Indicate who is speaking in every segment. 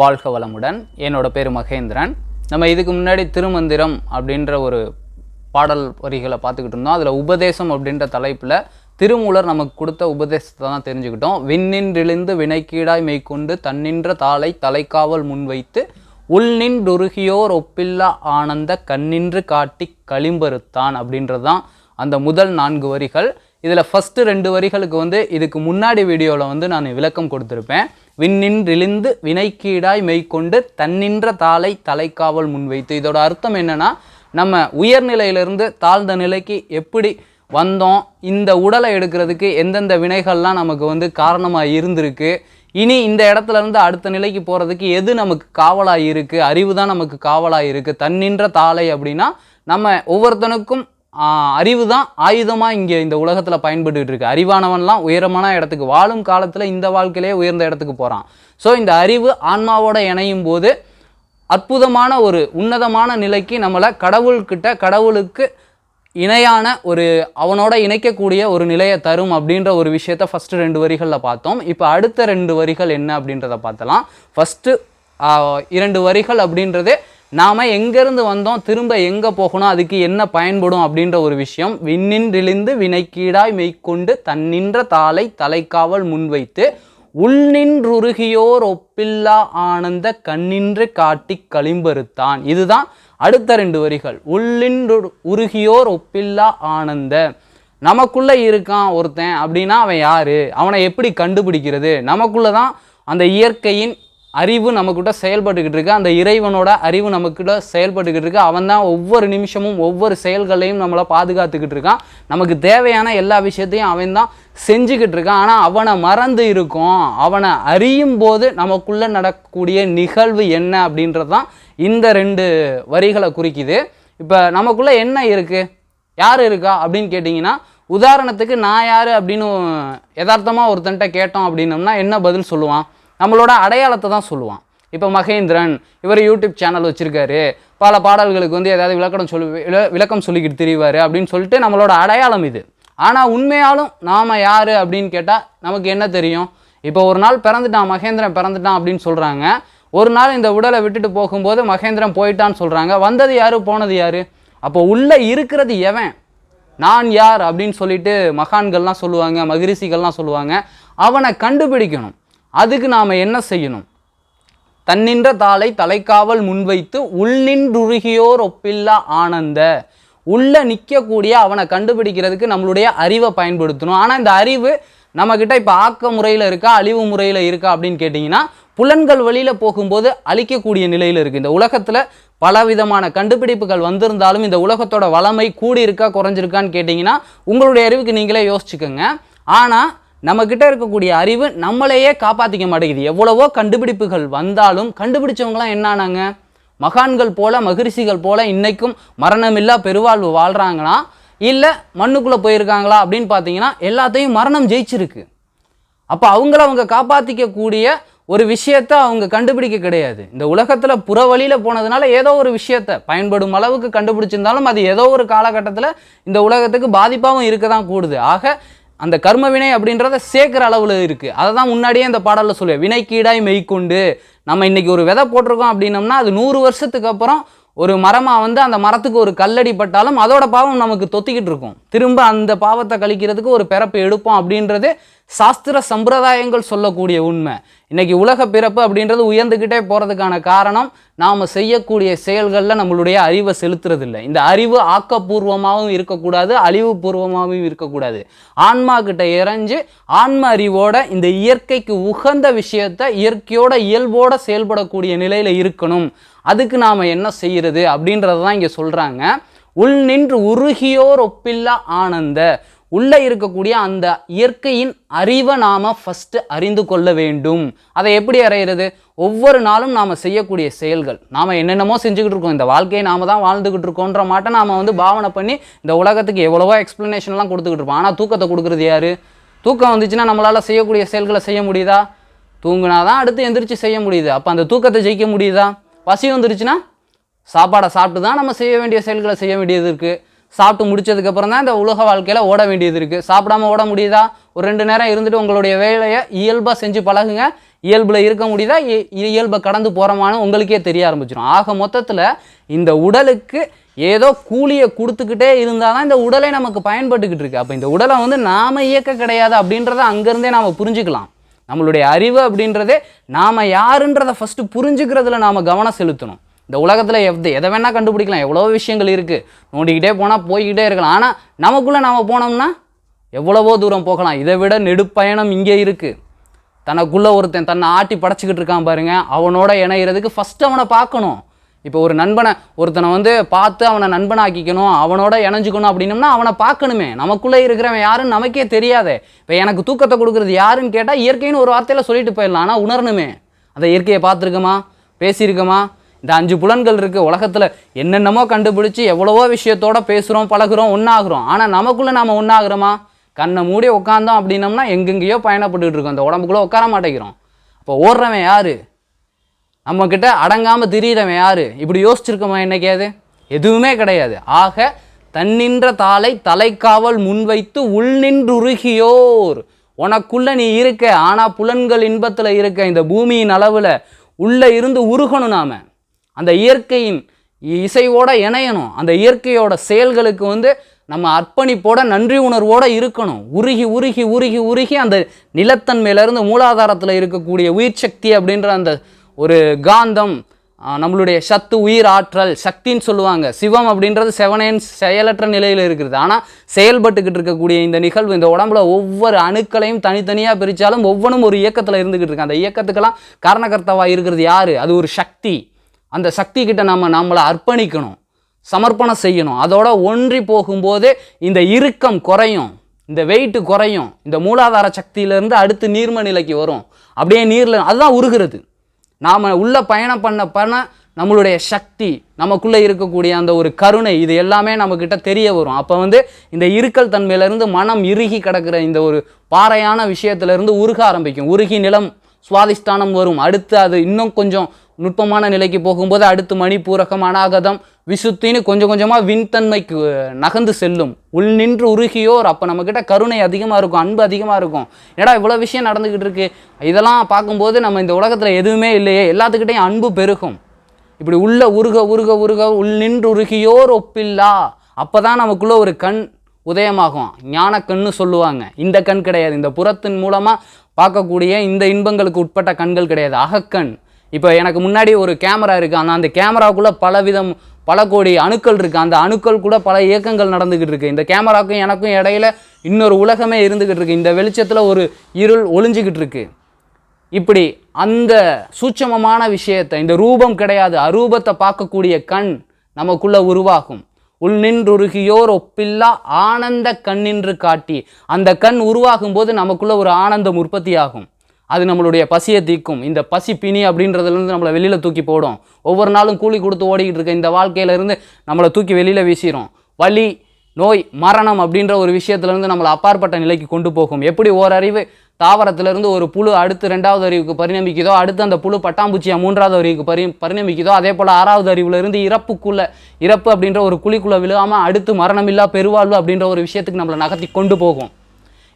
Speaker 1: வாழ்க வளமுடன். என்னோட பேர் மகேந்திரன். நம்ம இதுக்கு முன்னாடி திருமந்திரம் அப்படின்ற ஒரு பாடல் வரிகளை பார்த்துக்கிட்டு இருந்தோம். அதில் உபதேசம் அப்படின்ற தலைப்பில் திருமூலர் நமக்கு கொடுத்த உபதேசத்தை தான் தெரிஞ்சுக்கிட்டோம். விண்ணின்றிழிந்து வினைக்கீடாய் மெய்க்கொண்டு தன்னின்ற தாளை தலைக்காவல் முன்வைத்து உள்நின்றுருகியோர் ஒப்பில்லா ஆனந்த கண்ணின்று காட்டி களிம்பருத்தான் அப்படின்றது தான் அந்த முதல் நான்கு வரிகள். இதில் ஃபஸ்ட்டு ரெண்டு வரிகளுக்கு வந்து இதுக்கு முன்னாடி வீடியோவில் வந்து நான் விளக்கம் கொடுத்துருப்பேன். விண்ணின்றிழிந்து வினைக்கீடாய் மெய்க்கொண்டு தன்னின்ற தாளை தலைக்காவல் முன்வைத்து. இதோட அர்த்தம் என்னன்னா நம்ம உயர்நிலையிலிருந்து தாழ்ந்த நிலைக்கு எப்படி வந்தோம் இந்த உடலை எடுக்கிறதுக்கு எந்தெந்த வினைகள்லாம் நமக்கு வந்து காரணமாக இருந்திருக்கு இனி இந்த இடத்துலேருந்து அடுத்த நிலைக்கு போகிறதுக்கு எது நமக்கு காவலாக இருக்குது அறிவு தான் நமக்கு காவலாக இருக்குது தன்னின்ற தாளை அப்படின்னா நம்ம ஒவ்வொருத்தனுக்கும் அறிவு தான் ஆயுதமாக இங்கே இந்த உலகத்தில் பயன்பட்டுக்கிட்டு இருக்கு அறிவானவன்லாம் உயரமான இடத்துக்கு வாழும் காலத்தில் இந்த வாழ்க்கையிலே உயர்ந்த இடத்துக்கு போகிறான் ஸோ இந்த அறிவு ஆன்மாவோட இணையும் போது அற்புதமான ஒரு உன்னதமான நிலைக்கு நம்மளை கடவுள்கிட்ட கடவுளுக்கு இணையான ஒரு அவனோட இணைக்கக்கூடிய ஒரு நிலையை தரும் அப்படின்ற ஒரு விஷயத்த ஃபஸ்ட்டு ரெண்டு வரிகளில் பார்த்தோம். இப்போ அடுத்த ரெண்டு வரிகள் என்ன அப்படின்றத பார்த்தலாம். ஃபஸ்ட்டு இரண்டு வரிகள் அப்படின்றதே நாம் எங்கேருந்து வந்தோம் திரும்ப எங்கே போகணும் அதுக்கு என்ன பயன்படும் அப்படின்ற ஒரு விஷயம் விண்ணின்றிழிந்து வினைக்கீடாய் மெய்க்கொண்டு தன்னின்ற தாளை தலைக்காவல் முன்வைத்து உள்நின்றுருகியோர் ஒப்பில்லா ஆனந்த கண்ணின்று காட்டி களிம்பருத்தான் இதுதான் அடுத்த ரெண்டு வரிகள். உள்ளின்று உருகியோர் ஒப்பில்லா ஆனந்த. நமக்குள்ளே இருக்கான் ஒருத்தன் அப்படின்னா அவன் யார்? அவனை எப்படி கண்டுபிடிக்கிறது? நமக்குள்ளே தான் அந்த இயற்கையின் அறிவு நம்மக்கிட்ட செயல்பட்டுக்கிட்டு இருக்கு. அந்த இறைவனோட அறிவு நம்மக்கிட்ட செயல்பட்டுக்கிட்டு இருக்கு. அவன் தான் ஒவ்வொரு நிமிஷமும் ஒவ்வொரு செயல்களையும் நம்மளை பாதுகாத்துக்கிட்டு இருக்கான். நமக்கு தேவையான எல்லா விஷயத்தையும் அவன் தான் செஞ்சுக்கிட்டு இருக்கான். ஆனால் அவனை மறந்து இருக்கும். அவனை அறியும் போது நமக்குள்ளே நடக்கக்கூடிய நிகழ்வு என்ன அப்படின்றது தான் இந்த ரெண்டு வரிகளை குறிக்குது. இப்போ நமக்குள்ளே என்ன இருக்குது யார் இருக்கா அப்படின்னு கேட்டிங்கன்னா உதாரணத்துக்கு நான் யார் அப்படின்னு யதார்த்தமாக ஒருத்தன்ட்ட கேட்டோம் அப்படின்னம்னா என்ன பதில் சொல்லுவான்? நம்மளோட அடையாளத்தை தான் சொல்லுவான். இப்போ மகேந்திரன் இவர் யூடியூப் சேனல் வச்சுருக்காரு. பல பாடல்களுக்கு வந்து ஏதாவது விளக்கம் சொல்லி விள- விளக்கம் சொல்லிக்கிட்டு தெரிவார் அப்படின்னு சொல்லிட்டு நம்மளோட அடையாளம் இது. ஆனால் உண்மையாலும் நாம் யார் அப்படின்னு கேட்டால் நமக்கு என்ன தெரியும்? இப்போ ஒரு நாள் பிறந்துட்டான் மகேந்திரன் பிறந்துட்டான் அப்படின்னு சொல்கிறாங்க ஒரு நாள் இந்த உடலை விட்டுட்டு போகும்போது மகேந்திரன் போயிட்டான்னு சொல்கிறாங்க வந்தது யார் போனது யார்? அப்போ உள்ளே இருக்கிறது எவன்? நான் யார் அப்படின்னு சொல்லிட்டு மகான்கள்லாம் சொல்லுவாங்க மகிரிஷிகள்லாம் சொல்லுவாங்க. அவனை கண்டுபிடிக்கணும். அதுக்கு நாம் என்ன செய்யணும்? தன்னின்ற தாளை தலைக்காவல் முன்வைத்து உள்நின்றுருகியோர் ஒப்பில்லா ஆனந்த. உள்ளே நிற்கக்கூடிய அவனை கண்டுபிடிக்கிறதுக்கு நம்மளுடைய அறிவை பயன்படுத்தணும். ஆனால் இந்த அறிவு நம்மக்கிட்ட இப்போ ஆக்க முறையில் இருக்கா அழிவு முறையில் இருக்கா அப்படின்னு கேட்டிங்கன்னா புலன்கள் வழியில் போகும்போது அழிக்கக்கூடிய நிலையில் இருக்குது இந்த உலகத்தில் பலவிதமான கண்டுபிடிப்புகள் வந்திருந்தாலும் இந்த உலகத்தோட வளமை கூடி இருக்கா குறைஞ்சிருக்கான்னு கேட்டிங்கன்னா உங்களுடைய அறிவுக்கு நீங்களே யோசிச்சுக்கோங்க. ஆனால் நம்மக்கிட்ட இருக்கக்கூடிய அறிவு நம்மளையே காப்பாற்றிக்க மாட்டேங்குது. எவ்வளவோ கண்டுபிடிப்புகள் வந்தாலும் கண்டுபிடிச்சவங்களாம் என்ன ஆனாங்க மகான்கள் போல மகிழ்ச்சிகள் போல இன்னைக்கும் மரணமில்லா பெருவாழ்வு வாழ்கிறாங்களா இல்லை மண்ணுக்குள்ளே போயிருக்காங்களா அப்படின்னு பார்த்தீங்கன்னா எல்லாத்தையும் மரணம் ஜெயிச்சிருக்கு. அப்போ அவங்கள அவங்க காப்பாற்றிக்கக்கூடிய ஒரு விஷயத்த அவங்க கண்டுபிடிக்க கிடையாது. இந்த உலகத்தில் புற வழியில் போனதுனால ஏதோ ஒரு விஷயத்த பயன்படும் அளவுக்கு கண்டுபிடிச்சிருந்தாலும் அது ஏதோ ஒரு காலகட்டத்தில் இந்த உலகத்துக்கு பாதிப்பாகவும் இருக்க தான் கூடுது. ஆக அந்த கர்ம வினை அப்படின்றத சேர்க்குற அளவில் இருக்குது அதை தான் முன்னாடியே இந்த பாடலில் சொல்லுவேன். வினைக்கீடாய் மெய்க்கொண்டு நம்ம இன்றைக்கி ஒரு விதை போட்டிருக்கோம் அப்படின்னம்னா அது நூறு வருஷத்துக்கு அப்புறம் ஒரு மரமாக வந்து அந்த மரத்துக்கு ஒரு கல்லடி பட்டாலும் அதோட பாவம் நமக்கு தொத்திக்கிட்டு இருக்கும். திரும்ப அந்த பாவத்தை கழிக்கிறதுக்கு ஒரு பிறப்பு எடுப்போம் அப்படின்றது சாஸ்திர சம்பிரதாயங்கள் சொல்லக்கூடிய உண்மை. இன்றைக்கி உலக பிறப்பு அப்படின்றது உயர்ந்துக்கிட்டே போகிறதுக்கான காரணம் நாம் செய்யக்கூடிய செயல்களில் நம்மளுடைய அறிவை செலுத்துறதில்லை. இந்த அறிவு ஆக்கப்பூர்வமாகவும் இருக்கக்கூடாது அழிவுபூர்வமாகவும் இருக்கக்கூடாது. ஆன்மா கிட்ட இறைஞ்சு ஆன்ம அறிவோட இந்த இயற்கைக்கு உகந்த விஷயத்தை இயற்கையோட இயல்போட செயல்படக்கூடிய நிலையில் இருக்கணும். அதுக்கு நாம் என்ன செய்கிறது அப்படின்றத தான் இங்கே சொல்கிறாங்க உள் நின்று உருகியோர் ஒப்பில்லா ஆனந்த. உள்ளே இருக்கக்கூடிய அந்த இயற்கையின் அறிவை நாம் ஃபஸ்ட்டு அறிந்து கொள்ள வேண்டும். அதை எப்படி அறையிறது? ஒவ்வொரு நாளும் நாம் செய்யக்கூடிய செயல்கள். நாம் என்னென்னமோ செஞ்சுக்கிட்டு இருக்கோம். இந்த வாழ்க்கையை நாம் தான் வாழ்ந்துக்கிட்டு இருக்கோன்ற மாட்டை நாம் வந்து பாவனை பண்ணி இந்த உலகத்துக்கு எவ்வளவோ எக்ஸ்ப்ளனேஷன்லாம் கொடுத்துக்கிட்டு இருப்போம் ஆனால் தூக்கத்தை கொடுக்குறது யார்? தூக்கம் வந்துச்சுன்னா நம்மளால் செய்யக்கூடிய செயல்களை செய்ய முடியுதா? தூங்குனா தான் அடுத்து எந்திரிச்சு செய்ய முடியுது. அப்போ அந்த தூக்கத்தை ஜெயிக்க முடியுதா? பசி வந்துருச்சுன்னா சாப்பாடை சாப்பிட்டு தான் நம்ம செய்ய வேண்டிய செயல்களை செய்ய வேண்டியது இருக்குது சாப்பிட்டு முடிச்சதுக்கப்புறம் தான் இந்த உலக வாழ்க்கையில் ஓட வேண்டியது இருக்குது சாப்பிடாம ஓட முடியுதா? ஒரு ரெண்டு நேரம் இருந்துட்டு உங்களுடைய வேலையை இயல்பாக செஞ்சு பழகுங்க. இயல்பில் இருக்க முடியுதா? இ- இயல்பை கடந்து போகிறோமான்னு உங்களுக்கே தெரிய ஆரம்பிச்சிடும். ஆக மொத்தத்தில் இந்த உடலுக்கு ஏதோ கூலியை கொடுத்துக்கிட்டே இருந்தால் தான் இந்த உடலை நமக்கு பயன்பட்டுக்கிட்டு இருக்கு. அப்போ இந்த உடலை வந்து நாம இயக்க கிடையாது அப்படின்றத அங்கேருந்தே நாம் புரிஞ்சுக்கலாம். நம்மளுடைய அறிவு அப்படின்றதே நாம் யாருன்றதை ஃபஸ்ட்டு புரிஞ்சுக்கிறதுல நாம் கவனம் செலுத்தணும். இந்த உலகத்தில் எது எதை வேணால் கண்டுபிடிக்கலாம். எவ்வளோ விஷயங்கள் இருக்குது நோண்டிக்கிட்டே போனால் போய்கிட்டே இருக்கலாம். ஆனால் நமக்குள்ளே நாம் போனோம்னா எவ்வளவோ தூரம் போகலாம். இதை விட நெடுப்பயணம் இங்கே இருக்குது தனக்குள்ளே ஒருத்தன் தன்னை ஆட்டி படைச்சிக்கிட்டு இருக்கான் பாருங்கள் அவனோட இணையிறதுக்கு ஃபஸ்ட்டு அவனை பார்க்கணும். இப்போ ஒரு நண்பனை ஒருத்தனை வந்து பார்த்து அவனை நண்பனாக்கிக்கணும் அவனோட இணைஞ்சுக்கணும் அப்படின்னம்னா அவனை பார்க்கணுமே. நமக்குள்ளே இருக்கிறவன் யாருன்னு நமக்கே தெரியாதே. இப்போ எனக்கு தூக்கத்தை கொடுக்குறது யாருன்னு கேட்டால் இயற்கைன்னு ஒரு வார்த்தையில் சொல்லிட்டு போயிடலாம். ஆனால் உணரணுமே. அந்த இயற்கையை பார்த்துருக்கோமா? பேசியிருக்கோமா? இந்த அஞ்சு புலன்கள் இருக்குது உலகத்தில் என்னென்னமோ கண்டுபிடிச்சி எவ்வளவோ விஷயத்தோட பேசுகிறோம் பழகுறோம் ஒன்றாகிறோம் ஆனால் நமக்குள்ளே நாம் ஒன்றாகிறோமா கண்ணை மூடி உட்காந்தோம் அப்படின்னம்னா எங்கெங்கேயோ பயணப்பட்டுக்கிட்டு இருக்கோம். அந்த உடம்புக்குள்ளே உட்கார மாட்டேங்கிறோம். அப்போ ஓடுறவன் யார்? நம்மக்கிட்ட அடங்காமல் திரியிறவன் யார்? இப்படி யோசிச்சிருக்கோமா என்னைக்காது எதுவுமே கிடையாது. ஆக தன்னின்ற தாளை தலைக்காவல் முன்வைத்து உள் நின்றுருகியோர். உனக்குள்ள நீ இருக்க ஆனால் புலன்கள் இன்பத்தில் இருக்க இந்த பூமியின் அளவில் உள்ளே இருந்து உருகணும் நாம. அந்த இயற்கையின் இசைவோட இணையணும். அந்த இயற்கையோட செயல்களுக்கு வந்து நம்ம அர்ப்பணிப்போட நன்றி உணர்வோடு இருக்கணும். உருகி உருகி உருகி உருகி அந்த நிலத்தன்மையிலேருந்து மூலாதாரத்தில் இருக்கக்கூடிய உயிர் சக்தி அப்படின்ற அந்த ஒரு காந்தம் நம்மளுடைய சத்து உயிர் ஆற்றல் சக்தின்னு சொல்லுவாங்க. சிவம் அப்படின்றது செவனேன் செயலற்ற நிலையில் இருக்கிறது ஆனால் செயல்பட்டுக்கிட்டு இருக்கக்கூடிய இந்த நிகழ்வு இந்த உடம்புல ஒவ்வொரு அணுக்களையும் தனித்தனியாக பிரித்தாலும் ஒவ்வொன்றும் ஒரு இயக்கத்தில் இருந்துக்கிட்டு இருக்கு. அந்த இயக்கத்துக்கெல்லாம் காரணகர்த்தாவாக இருக்கிறது யார்? அது ஒரு சக்தி. அந்த சக்தி கிட்ட நம்ம நம்மளை அர்ப்பணிக்கணும் சமர்ப்பணம் செய்யணும். அதோட ஒன்றி போகும்போது இந்த இறுக்கம் குறையும் இந்த வெயிட்டு குறையும் இந்த மூலாதார சக்தியிலேருந்து அடுத்து நீர்ம நிலைக்கு வரும். அப்படியே நீரில் அதுதான் உருகிறது. நாம் உள்ளே பயணம் பண்ண பண்ண நம்மளுடைய சக்தி நமக்குள்ளே இருக்கக்கூடிய அந்த ஒரு கருணை இது எல்லாமே நம்மக்கிட்ட தெரிய வரும். அப்போ வந்து இந்த இருக்கல் தன்மையிலேருந்து மனம் இறுகி கிடக்கிற இந்த ஒரு பாறையான விஷயத்திலேருந்து உருக ஆரம்பிக்கும். உருகி நிலம் சுவாதிஷ்டானம் வரும். அடுத்து அது இன்னும் கொஞ்சம் நுட்பமான நிலைக்கு போகும்போது அடுத்து மணிப்பூரகம் அநாகதம் விசுத்தின்னு கொஞ்சம் கொஞ்சமாக விண்தன்மைக்கு நகர்ந்து செல்லும். உள் நின்று உருகியோர். அப்போ நம்மக்கிட்ட கருணை அதிகமாக இருக்கும் அன்பு அதிகமாக இருக்கும். ஏடா இவ்வளோ விஷயம் நடந்துக்கிட்டு இருக்கு? இதெல்லாம் பார்க்கும்போது நம்ம இந்த உலகத்தில் எதுவுமே இல்லையே. எல்லாத்துக்கிட்டையும் அன்பு பெருகும். இப்படி உள்ள உருக உருக உருக உள் நின்று உருகியோர் ஒப்பில்லா. அப்போ தான் நமக்குள்ளே ஒரு கண் உதயமாகும். ஞானக்கண்ணு சொல்லுவாங்க. இந்த கண் கிடையாது. இந்த புறத்தின் மூலமாக பார்க்கக்கூடிய இந்த இன்பங்களுக்கு உட்பட்ட கண்கள் கிடையாது. அகக்கண். இப்போ எனக்கு முன்னாடி ஒரு கேமரா இருக்குது ஆனால் அந்த கேமராவுக்குள்ளே பலவிதம் பல கோடி அணுக்கள் இருக்குது அந்த அணுக்கள் கூட பல இயக்கங்கள் நடந்துக்கிட்டு இருக்குது இந்த கேமராக்கும் எனக்கும் இடையில இன்னொரு உலகமே இருந்துக்கிட்டு இருக்குது இந்த வெளிச்சத்தில் ஒரு இருள் ஒளிஞ்சிக்கிட்டு இருக்குது இப்படி அந்த சூட்சமமான விஷயத்தை இந்த ரூபம் கிடையாது அரூபத்தை பார்க்கக்கூடிய கண் நமக்குள்ளே உருவாகும். உள் நின்றுருகியோர் ஒப்பில்லா ஆனந்த கண்ணின்று காட்டி அந்த கண் உருவாகும் போது நமக்குள்ள ஒரு ஆனந்தம் உற்பத்தியாகும். அது நம்மளுடைய பசியை தீக்கும் இந்த பசி பிணி அப்படின்றதுலேருந்து நம்மளை வெளியில் தூக்கி போடும். ஒவ்வொரு நாளும் கூலி கொடுத்து ஓடிக்கிட்டு இருக்க இந்த வாழ்க்கையிலேருந்து நம்மளை தூக்கி வெளியில் வீசிடும் வலி நோய் மரணம் அப்படின்ற ஒரு விஷயத்துலேருந்து நம்மளை அப்பாற்பட்ட நிலைக்கு கொண்டு போகும். எப்படி ஓரறிவு தாவரத்திலிருந்து ஒரு புழு அடுத்து ரெண்டாவது அறிவுக்கு பரிணமிக்குதோ அடுத்து அந்த புழு பட்டாம்பூச்சியாக மூன்றாவது அறிவுக்கு பரி பரிணமிக்குதோ அதே போல் ஆறாவது அறிவுலேருந்து இறப்புக்குள்ள இறப்பு அப்படின்ற ஒரு குழிக்குள்ளே விழுகாமல் அடுத்து மரணமில்லா பெருவாழ்வு அப்படின்ற ஒரு விஷயத்துக்கு நம்மளை நகர்த்தி கொண்டு போகும்.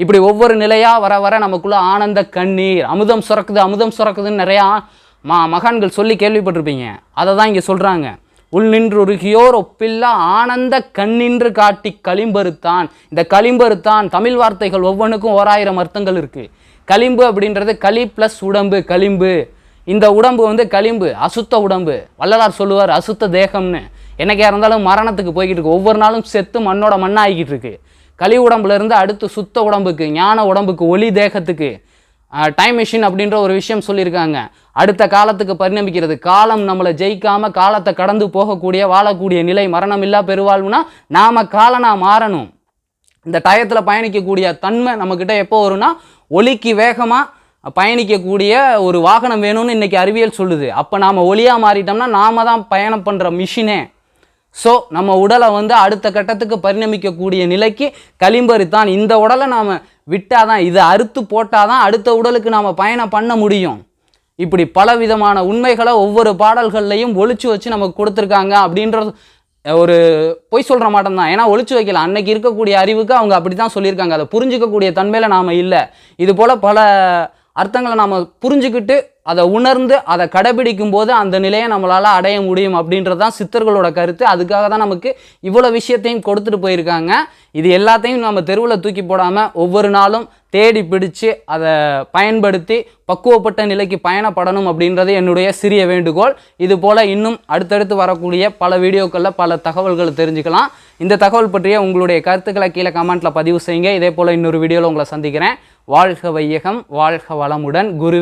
Speaker 1: இப்படி ஒவ்வொரு நிலையாக வர வர நமக்குள்ளே ஆனந்த கண்ணீர் அமுதம் சுரக்குது அமுதம் சுரக்குதுன்னு நிறையா மா மகான்கள் சொல்லி கேள்விப்பட்டிருப்பீங்க. அதை தான் இங்கே சொல்கிறாங்க உள் நின்றுருகியோர் ஒப்பில்லா ஆனந்த கண்ணின்று காட்டி களிம்பருத்தான் இந்த களிம்பருத்தான் தமிழ் வார்த்தைகள் ஒவ்வொன்றுக்கும் ஓராயிரம் அர்த்தங்கள் இருக்குது களிம்பு அப்படின்றது களி ப்ளஸ் உடம்பு களிம்பு. இந்த உடம்பு வந்து களிம்பு அசுத்த உடம்பு. வள்ளலார் சொல்லுவார் அசுத்த தேகம்னு. என்னைக்கா இருந்தாலும் மரணத்துக்கு போய்கிட்டு இருக்கு. ஒவ்வொரு நாளும் செத்து மண்ணோட மண்ணாகிக்கிட்டு இருக்குது களி உடம்புலேருந்து அடுத்து சுத்த உடம்புக்கு ஞான உடம்புக்கு ஒளி தேகத்துக்கு டைம் மிஷின் அப்படின்ற ஒரு விஷயம் சொல்லியிருக்காங்க. அடுத்த காலத்துக்கு பரிணமிக்கிறது. காலம் நம்மளை ஜெயிக்காமல் காலத்தை கடந்து போகக்கூடிய வாழக்கூடிய நிலை மரணமில்லா பெருவாழ்வுனா நாம் காலனாக மாறணும். இந்த டயத்தில் பயணிக்கக்கூடிய தன்மை நம்மக்கிட்ட எப்போ வரும்னா ஒலிக்கு வேகமாக பயணிக்கக்கூடிய ஒரு வாகனம் வேணும்னு இன்றைக்கி அறிவியல் சொல்லுது. அப்போ நாம் ஒளியாக மாறிட்டோம்னா நாம தான் பயணம் பண்ணுற மிஷினே ஸோ நம்ம உடலை வந்து அடுத்த கட்டத்துக்கு பரிணமிக்கக்கூடிய நிலைக்கு களிம்பறித்தான் இந்த உடலை நாம் விட்டால் தான் இதை அறுத்து போட்டால் தான் அடுத்த உடலுக்கு நாம் பயணம் பண்ண முடியும். இப்படி பல விதமான உண்மைகளை ஒவ்வொரு பாடல்கள்லையும் ஒழிச்சு வச்சு நமக்கு கொடுத்துருக்காங்க அப்படின்ற ஒரு பொய் சொல்கிற மாட்டோம் தான் ஏன்னா ஒழிச்சு வைக்கல. அன்னைக்கு இருக்கக்கூடிய அறிவுக்கு அவங்க அப்படி தான் சொல்லியிருக்காங்க. அதை புரிஞ்சிக்கக்கூடிய தன்மையில் நாம் இல்லை. இது போல் பல அர்த்தங்களை நாம் புரிஞ்சுக்கிட்டு அதை உணர்ந்து அதை கடைபிடிக்கும் போது அந்த நிலையை நம்மளால் அடைய முடியும் அப்படின்றது தான் சித்தர்களோட கருத்து. அதுக்காக தான் நமக்கு இவ்வளோ விஷயத்தையும் கொடுத்துட்டு போயிருக்காங்க. இது எல்லாத்தையும் நம்ம தெருவில் தூக்கி போடாமல் ஒவ்வொரு நாளும் தேடி பிடிச்சு அதை பயன்படுத்தி பக்குவப்பட்ட நிலைக்கு பயணப்படணும் அப்படின்றது என்னுடைய சிறிய வேண்டுகோள். இது போல் இன்னும் அடுத்தடுத்து வரக்கூடிய பல வீடியோக்களில் பல தகவல்களை தெரிஞ்சுக்கலாம். இந்த தகவல் பற்றிய உங்களுடைய கருத்துக்களை கீழே கமெண்ட்டில் பதிவு செய்யுங்க. இதே போல் இன்னொரு வீடியோவில் உங்களை சந்திக்கிறேன். வாழ்க வையகம் வாழ்க வளமுடன். குருவே